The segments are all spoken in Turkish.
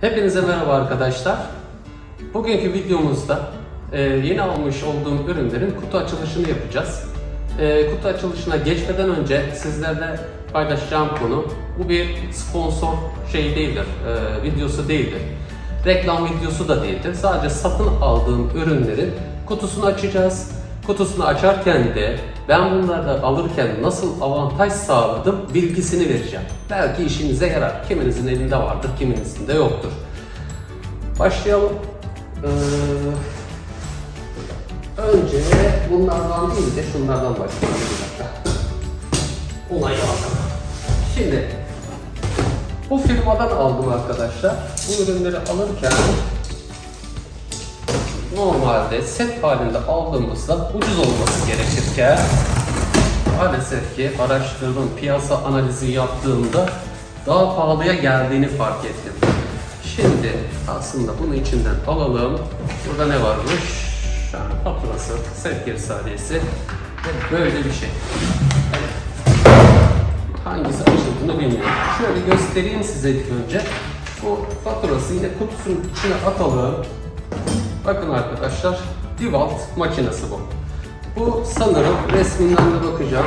Hepinize merhaba arkadaşlar. Bugünkü videomuzda e, yeni almış olduğum ürünlerin kutu açılışını yapacağız. E, kutu açılışına geçmeden önce sizlerle paylaşacağım konu bu bir sponsor şey değildir, e, videosu değildir. Reklam videosu da değildir. Sadece satın aldığım ürünlerin kutusunu açacağız. Kutusunu açarken de ben bunları alırken nasıl avantaj sağladım bilgisini vereceğim. Belki işinize yarar. Kiminizin elinde vardır, kiminizin de yoktur. Başlayalım. Ee, önce bunlardan değil de şunlardan başlayalım. Bir dakika. Olay bakalım. Şimdi bu firmadan aldım arkadaşlar. Bu ürünleri alırken normalde set halinde aldığımızda ucuz olması gerekirken maalesef ki araştırdım, piyasa analizi yaptığımda daha pahalıya geldiğini fark ettim. Şimdi aslında bunu içinden alalım. Burada ne varmış? Yani faturası, sevk risalesi ve böyle bir şey. Hangisi açıldığını bilmiyorum. Şöyle göstereyim size ilk önce. Bu faturası yine kutusunun içine atalım. Bakın arkadaşlar, DeWalt makinesi bu. Bu sanırım resminden de bakacağım.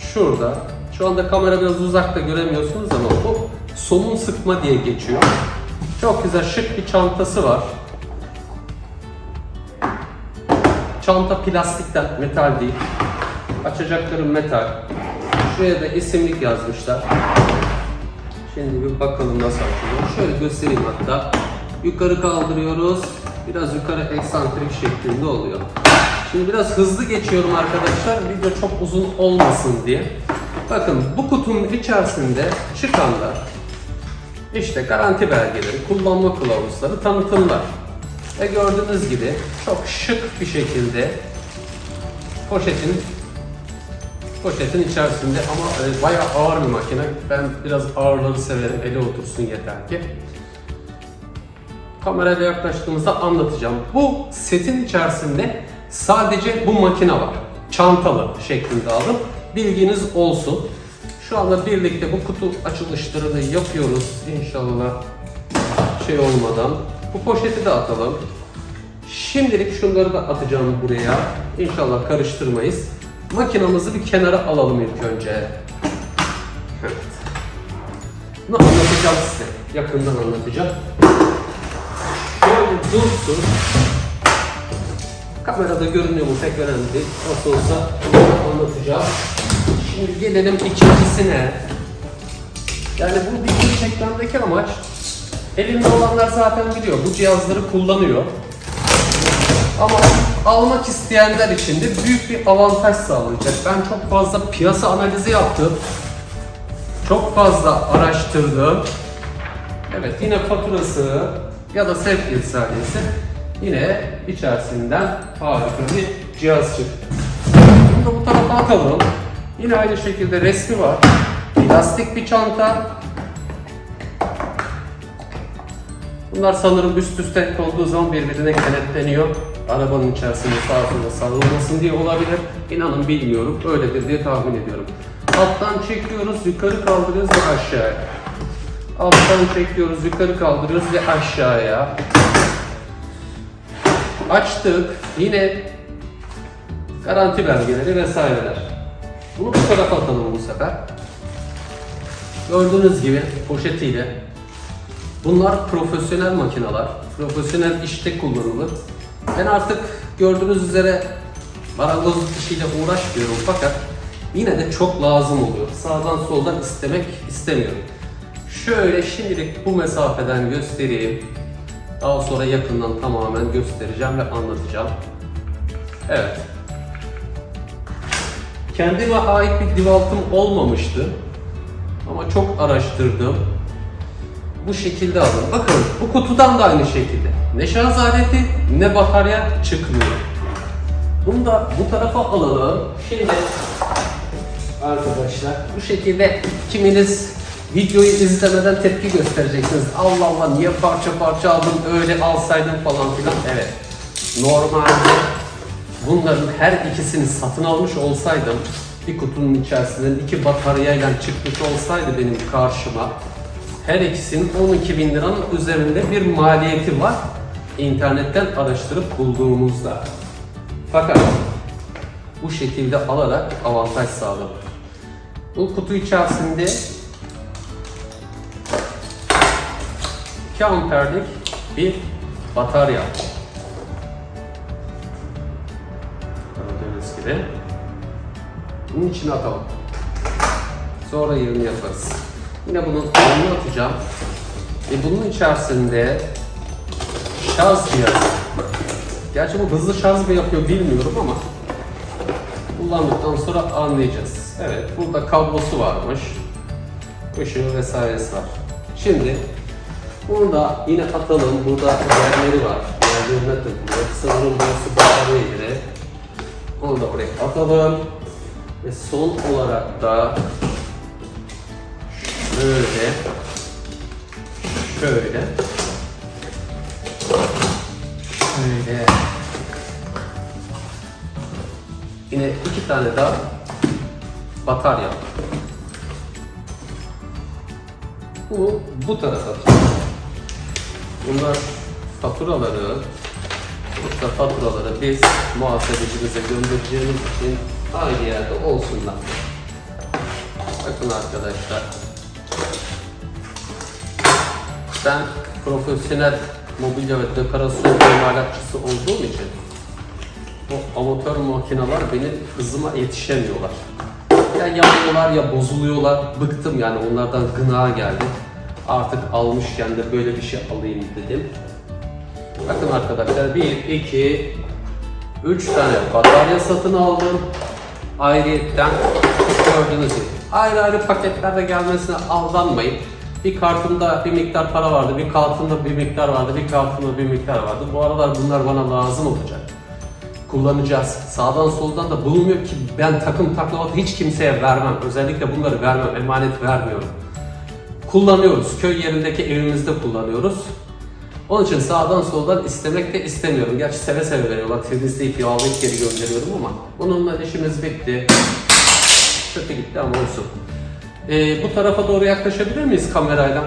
Şurada. Şu anda kamera biraz uzakta göremiyorsunuz ama bu somun sıkma diye geçiyor. Çok güzel şık bir çantası var. Çanta plastikten, metal değil. Açacakları metal. Şuraya da isimlik yazmışlar. Şimdi bir bakalım nasıl açılıyor. Şöyle göstereyim hatta. Yukarı kaldırıyoruz. Biraz yukarı eksantrik şeklinde oluyor. Şimdi biraz hızlı geçiyorum arkadaşlar. Video çok uzun olmasın diye. Bakın bu kutunun içerisinde çıkanlar işte garanti belgeleri, kullanma kılavuzları, tanıtımlar. Ve gördüğünüz gibi çok şık bir şekilde poşetin poşetin içerisinde ama e, bayağı ağır bir makine. Ben biraz ağırları severim. Ele otursun yeter ki. Kamerayla yaklaştığımızda anlatacağım. Bu setin içerisinde sadece bu makine var. Çantalı şeklinde aldım. Bilginiz olsun. Şu anda birlikte bu kutu açılışlarını yapıyoruz inşallah şey olmadan. Bu poşeti de atalım. Şimdilik şunları da atacağım buraya. İnşallah karıştırmayız. Makinamızı bir kenara alalım ilk önce. Evet. Bunu anlatacağım size. Yakından anlatacağım. Dursun. Kamerada görünüyor mu pek önemli değil. Nasıl olsa anlatacağım. Şimdi gelelim ikincisine. Yani bu video çekmemdeki amaç elimde olanlar zaten biliyor. Bu cihazları kullanıyor. Ama almak isteyenler için de büyük bir avantaj sağlayacak. Ben çok fazla piyasa analizi yaptım. Çok fazla araştırdım. Evet yine faturası ya da sevk risalesi yine içerisinden harika bir cihaz çıktı. Bunu bu tarafa atalım. Yine aynı şekilde resmi var. Plastik bir çanta. Bunlar sanırım üst üste olduğu zaman birbirine kenetleniyor. Arabanın içerisinde sağa sola savrulmasın diye olabilir. İnanın bilmiyorum. Öyledir diye tahmin ediyorum. Alttan çekiyoruz, yukarı kaldırıyoruz ve aşağıya. Alttan çekiyoruz, yukarı kaldırıyoruz ve aşağıya. Açtık. Yine garanti belgeleri vesaireler. Bunu bu tarafa atalım bu sefer. Gördüğünüz gibi poşetiyle. Bunlar profesyonel makineler. Profesyonel işte kullanılır. Ben artık gördüğünüz üzere marangozluk işiyle uğraşmıyorum fakat yine de çok lazım oluyor. Sağdan soldan istemek istemiyorum. Şöyle şimdilik bu mesafeden göstereyim. Daha sonra yakından tamamen göstereceğim ve anlatacağım. Evet. Kendime ait bir DeWalt'ım olmamıştı. Ama çok araştırdım. Bu şekilde aldım. Bakın bu kutudan da aynı şekilde. Ne şarj aleti ne batarya çıkmıyor. Bunu da bu tarafa alalım. Şimdi arkadaşlar bu şekilde kiminiz videoyu izlemeden tepki göstereceksiniz. Allah Allah niye parça parça aldın öyle alsaydın falan filan. Evet. Normalde bunların her ikisini satın almış olsaydım bir kutunun içerisinden iki bataryayla çıkmış olsaydı benim karşıma Her ikisinin 12 bin liranın üzerinde bir maliyeti var. İnternetten araştırıp bulduğumuzda. Fakat bu şekilde alarak avantaj sağladık. Bu kutu içerisinde 2 amperlik bir batarya. Gördüğünüz gibi. Bunun içine atalım. Sonra yerini yaparız. Yine bunun önünü atacağım. Ve bunun içerisinde şarj cihazı. Gerçi bu hızlı şarj mı yapıyor bilmiyorum ama kullandıktan sonra anlayacağız. Evet, burada kablosu varmış. Işığı vesairesi var. Şimdi bunu da yine atalım. Burada yerleri var. Yerlerine takılıyor. Sanırım burası batarya yeri. Onu da oraya atalım. Ve son olarak da şöyle şöyle şöyle yine iki tane daha batarya bu bu tarafa atacağım. Bunlar faturaları burada faturaları biz muhasebecimize göndereceğimiz için aynı yerde olsunlar bakın arkadaşlar ben profesyonel mobilya ve dekorasyon imalatçısı olduğum için o amatör makineler benim hızıma yetişemiyorlar. Ya yanıyorlar ya bozuluyorlar. Bıktım yani onlardan gına geldi. Artık almışken de böyle bir şey alayım dedim. Bakın arkadaşlar 1, 2, 3 tane batarya satın aldım. Ayrıyetten gördüğünüz gibi ayrı ayrı paketlerde gelmesine aldanmayın. Bir kartımda bir miktar para vardı, bir kartımda bir miktar vardı, bir kartımda bir miktar vardı. Bu aralar bunlar bana lazım olacak. Kullanacağız. Sağdan soldan da bulunmuyor ki ben takım taklavat hiç kimseye vermem. Özellikle bunları vermem, emanet vermiyorum. Kullanıyoruz. Köy yerindeki evimizde kullanıyoruz. Onun için sağdan soldan istemek de istemiyorum. Gerçi seve seve veriyorlar. Temizleyip yağlayıp geri gönderiyorum ama bununla işimiz bitti. Kötü gitti ama olsun. Ee, bu tarafa doğru yaklaşabilir miyiz kamerayla?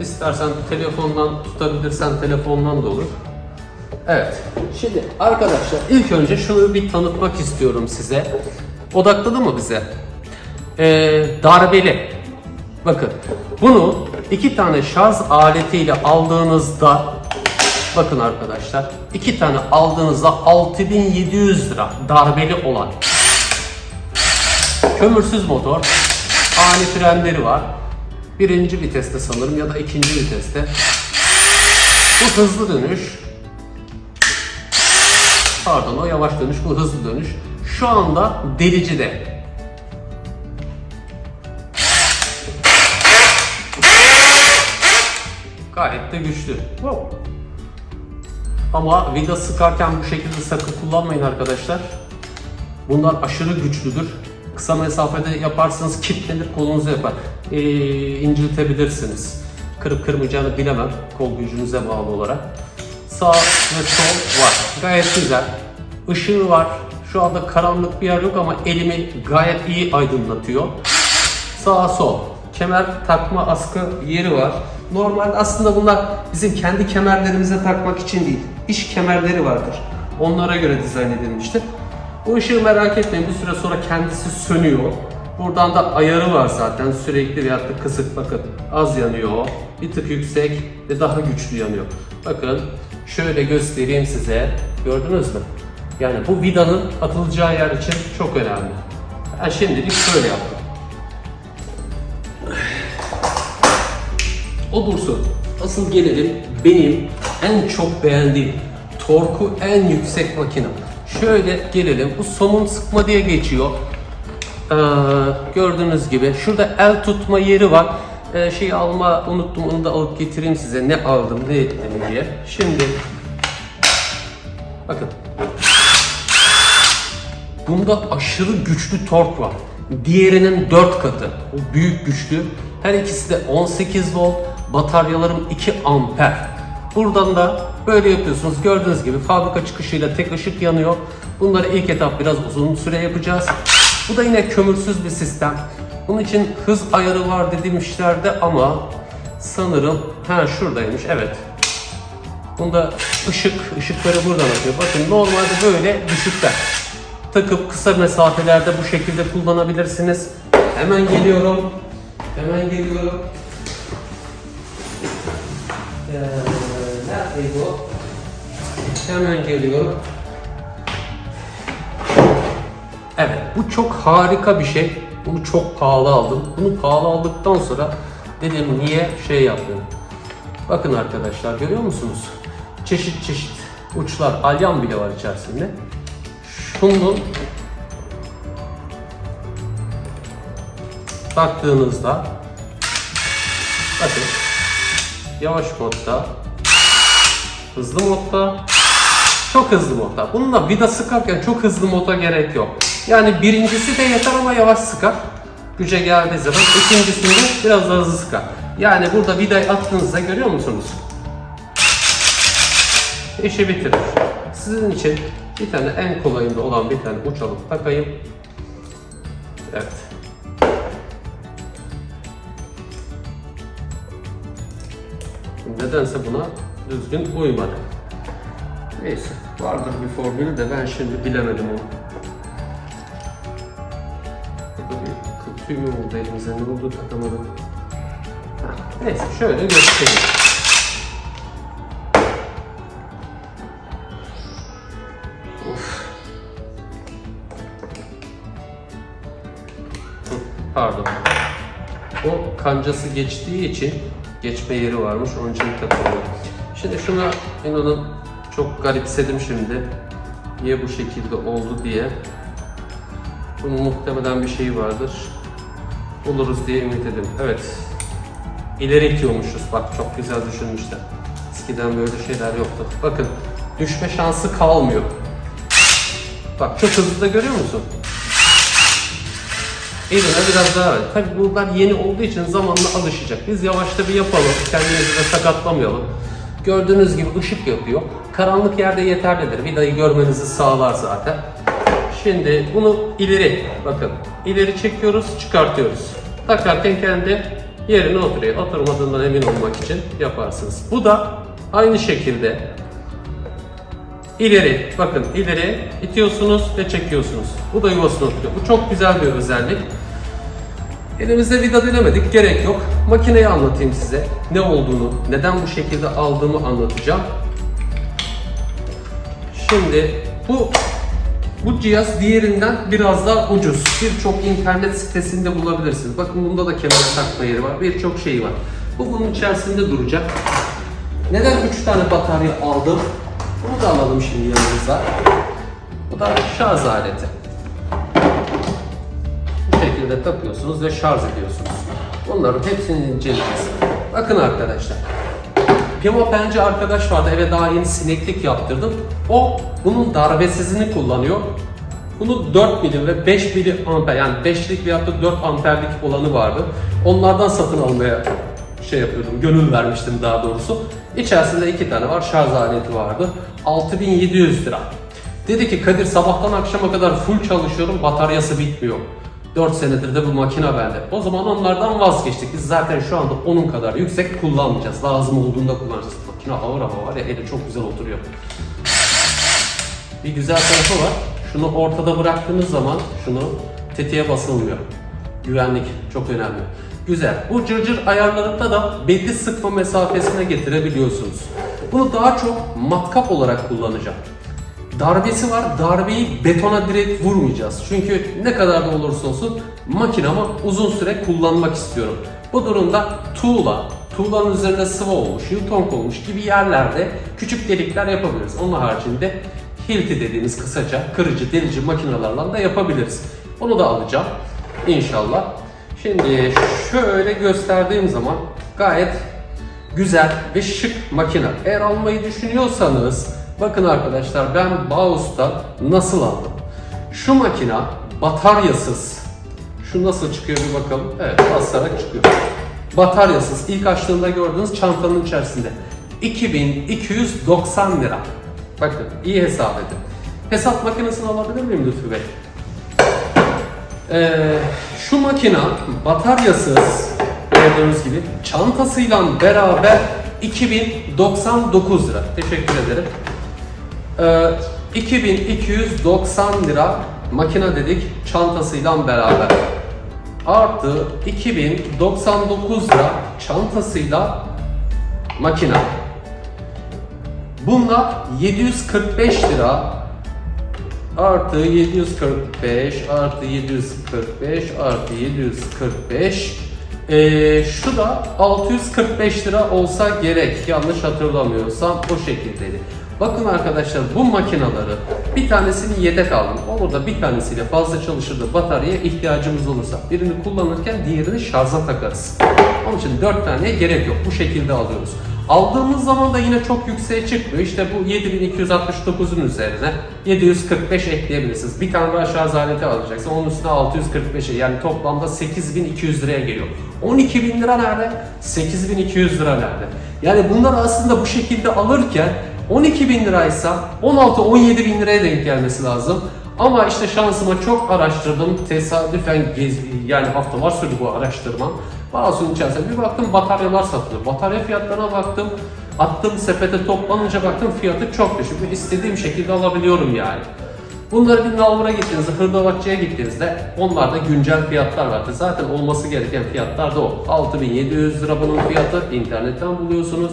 İstersen telefondan tutabilirsen telefondan da olur. Evet. Şimdi arkadaşlar ilk önce şunu bir tanıtmak istiyorum size. Odakladı mı bize? Ee, darbeli. Bakın bunu iki tane şarj aletiyle aldığınızda bakın arkadaşlar iki tane aldığınızda 6700 lira darbeli olan kömürsüz motor ani frenleri var. Birinci viteste sanırım ya da ikinci viteste. Bu hızlı dönüş. Pardon o yavaş dönüş, bu hızlı dönüş. Şu anda delicide. Gayet de güçlü. Ama vida sıkarken bu şekilde sakın kullanmayın arkadaşlar. Bunlar aşırı güçlüdür. Kısa mesafede yaparsanız kilitlenir kolunuzu yapar. Ee, inciltebilirsiniz. Kırıp kırmayacağını bilemem kol gücünüze bağlı olarak. Sağ ve sol var. Gayet güzel. Işığı var. Şu anda karanlık bir yer yok ama elimi gayet iyi aydınlatıyor. Sağ sol. Kemer takma askı yeri var. Normal aslında bunlar bizim kendi kemerlerimize takmak için değil. İş kemerleri vardır. Onlara göre dizayn edilmiştir. Bu ışığı merak etmeyin bir süre sonra kendisi sönüyor. Buradan da ayarı var zaten sürekli veyahut da kısık bakın az yanıyor. Bir tık yüksek ve daha güçlü yanıyor. Bakın şöyle göstereyim size. Gördünüz mü? Yani bu vidanın atılacağı yer için çok önemli. Ben şimdilik şöyle yaptım. O dursun. Asıl gelelim benim en çok beğendiğim torku en yüksek makine. Şöyle gelelim. Bu somun sıkma diye geçiyor. Ee, gördüğünüz gibi şurada el tutma yeri var. Ee, şeyi alma unuttum onu da alıp getireyim size ne aldım ne ettim diye. Şimdi bakın Bunda aşırı güçlü tork var. Diğerinin 4 katı. O büyük güçlü. Her ikisi de 18 volt. Bataryalarım 2 amper. Buradan da böyle yapıyorsunuz. Gördüğünüz gibi fabrika çıkışıyla tek ışık yanıyor. Bunları ilk etap biraz uzun süre yapacağız. Bu da yine kömürsüz bir sistem. Bunun için hız ayarı var demişlerdi ama sanırım ha şuradaymış evet. Bunda ışık, ışıkları buradan atıyor. Bakın normalde böyle düşükler. Takıp kısa mesafelerde bu şekilde kullanabilirsiniz. Hemen geliyorum. Hemen geliyorum. Ee, neredeydi o? Hemen geliyorum. Evet, bu çok harika bir şey. Bunu çok pahalı aldım. Bunu pahalı aldıktan sonra dedim niye şey yaptım. Bakın arkadaşlar görüyor musunuz? Çeşit çeşit uçlar, alyan bile var içerisinde. Şunun taktığınızda bakın yavaş modda hızlı modda çok hızlı modda. Bununla vida sıkarken çok hızlı moda gerek yok. Yani birincisi de yeter ama yavaş sıkar. Güce geldiği zaman ikincisinde biraz daha hızlı sıkar. Yani burada vidayı attığınızda görüyor musunuz? İşi bitirir. Sizin için bir tane en kolayında olan bir tane uç alıp takayım. Evet. Nedense buna düzgün uymadı. Neyse, vardır bir formülü de ben şimdi bilemedim onu. Burada bir tüy mü oldu elimize, ne oldu takamadım. Heh, Neyse, şöyle göstereyim. Pardon. O kancası geçtiği için geçme yeri varmış, onun için takılıyor. Şimdi şuna inanın çok garipsedim şimdi. Niye bu şekilde oldu diye. Bunun muhtemelen bir şeyi vardır. Buluruz diye ümit ediyorum. Evet. İleri itiyormuşuz. Bak çok güzel düşünmüşler. Eskiden böyle şeyler yoktu. Bakın düşme şansı kalmıyor. Bak çok hızlı da görüyor musun? Eline biraz daha ver. Tabii bunlar yeni olduğu için zamanla alışacak. Biz yavaşta bir yapalım. Kendimizi de sakatlamayalım. Gördüğünüz gibi ışık yapıyor. Karanlık yerde yeterlidir. Vidayı görmenizi sağlar zaten. Şimdi bunu ileri, bakın ileri çekiyoruz, çıkartıyoruz. Takarken kendi yerine oturuyor. Oturmadığından emin olmak için yaparsınız. Bu da aynı şekilde ileri, bakın ileri itiyorsunuz ve çekiyorsunuz. Bu da yuvasına oturuyor. Bu çok güzel bir özellik. Elimizde vida dilemedik, gerek yok. Makineyi anlatayım size. Ne olduğunu, neden bu şekilde aldığımı anlatacağım. Şimdi bu bu cihaz diğerinden biraz daha ucuz. Birçok internet sitesinde bulabilirsiniz. Bakın bunda da kemer takma yeri var. Birçok şey var. Bu bunun içerisinde duracak. Neden 3 tane batarya aldım? Bunu da alalım şimdi yanımıza. Bu da şarj aleti. Şekilde takıyorsunuz ve şarj ediyorsunuz. Bunların hepsini inceleyeceğiz. Bakın arkadaşlar. Pima Pence arkadaş vardı eve daha yeni sineklik yaptırdım. O bunun darbesizini kullanıyor. Bunu 4 milim ve 5 milim amper yani 5'lik veyahut da 4 amperlik olanı vardı. Onlardan satın almaya şey yapıyordum, gönül vermiştim daha doğrusu. İçerisinde iki tane var, şarj aleti vardı. 6700 lira. Dedi ki Kadir sabahtan akşama kadar full çalışıyorum, bataryası bitmiyor. 4 senedir de bu makine bende. O zaman onlardan vazgeçtik. Biz zaten şu anda onun kadar yüksek kullanmayacağız. Lazım olduğunda kullanacağız. Makine ağır ama var ya eli çok güzel oturuyor. Bir güzel tarafı var. Şunu ortada bıraktığınız zaman şunu tetiğe basılmıyor. Güvenlik çok önemli. Güzel. Bu cırcır ayarlarında da belli sıkma mesafesine getirebiliyorsunuz. Bunu daha çok matkap olarak kullanacağım. Darbesi var. Darbeyi betona direkt vurmayacağız. Çünkü ne kadar da olursa olsun makinamı uzun süre kullanmak istiyorum. Bu durumda tuğla, tuğlanın üzerinde sıvı olmuş, yutong olmuş gibi yerlerde küçük delikler yapabiliriz. Onun haricinde hilti dediğimiz kısaca kırıcı, delici makinelerle de yapabiliriz. Onu da alacağım inşallah. Şimdi şöyle gösterdiğim zaman gayet güzel ve şık makine. Eğer almayı düşünüyorsanız bakın arkadaşlar ben Bauhaus'ta nasıl aldım? Şu makina bataryasız. Şu nasıl çıkıyor bir bakalım. Evet basarak çıkıyor. Bataryasız. İlk açtığında gördüğünüz çantanın içerisinde. 2290 lira. Bakın iyi hesap edin. Hesap makinesini alabilir miyim Lütfü Bey? Ee, şu makina bataryasız gördüğünüz gibi çantasıyla beraber 2099 lira. Teşekkür ederim. Ee, 2290 lira makine dedik çantasıyla beraber. Artı 2099 lira çantasıyla makine. Bunlar 745 lira artı 745 artı 745 artı 745 ee, şu da 645 lira olsa gerek yanlış hatırlamıyorsam o şekildeydi. Bakın arkadaşlar bu makinaları bir tanesini yedek aldım. Olur da bir tanesiyle fazla çalışır da bataryaya ihtiyacımız olursa birini kullanırken diğerini şarja takarız. Onun için 4 taneye gerek yok. Bu şekilde alıyoruz. Aldığımız zaman da yine çok yükseğe çıkmıyor. İşte bu 7269'un üzerine 745 ekleyebilirsiniz. Bir tane daha şarj aleti alacaksın. Onun üstüne 645'e yani toplamda 8200 liraya geliyor. 12 bin lira nerede? 8200 lira nerede? Yani bunları aslında bu şekilde alırken 12 bin liraysa 16-17 bin liraya denk gelmesi lazım. Ama işte şansıma çok araştırdım. Tesadüfen gez, yani haftalar sürdü bu araştırma. Mağazanın içerisinde bir baktım bataryalar satılıyor. Batarya fiyatlarına baktım. Attım sepete toplanınca baktım fiyatı çok düşük. Ve istediğim şekilde alabiliyorum yani. Bunları bir nalbura gittiğinizde, hırdavatçıya gittiğinizde onlarda güncel fiyatlar vardı. Zaten olması gereken fiyatlar da o. 6700 lira bunun fiyatı. internetten buluyorsunuz.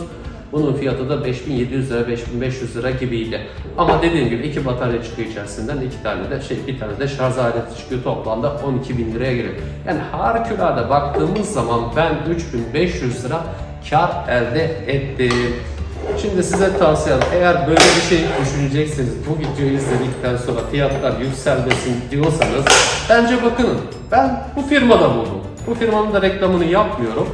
Bunun fiyatı da 5700 lira, 5500 lira gibiydi. Ama dediğim gibi iki batarya çıkıyor içerisinden, iki tane de şey, bir tane de şarj aleti çıkıyor toplamda 12 bin liraya geliyor. Yani harikulade baktığımız zaman ben 3500 lira kar elde ettim. Şimdi size tavsiyem eğer böyle bir şey düşünecekseniz bu videoyu izledikten sonra fiyatlar yükselmesin diyorsanız bence bakının ben bu firmada buldum. Bu firmanın da reklamını yapmıyorum.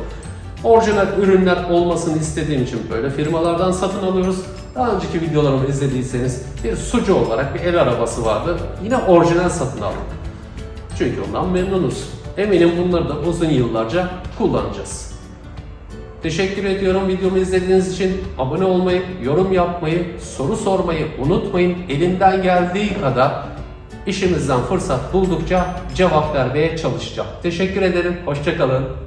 Orijinal ürünler olmasını istediğim için böyle firmalardan satın alıyoruz. Daha önceki videolarımı izlediyseniz bir sucu olarak bir el arabası vardı. Yine orijinal satın aldım. Çünkü ondan memnunuz. Eminim bunları da uzun yıllarca kullanacağız. Teşekkür ediyorum videomu izlediğiniz için. Abone olmayı, yorum yapmayı, soru sormayı unutmayın. Elimden geldiği kadar işimizden fırsat buldukça cevap vermeye çalışacağım. Teşekkür ederim. Hoşçakalın.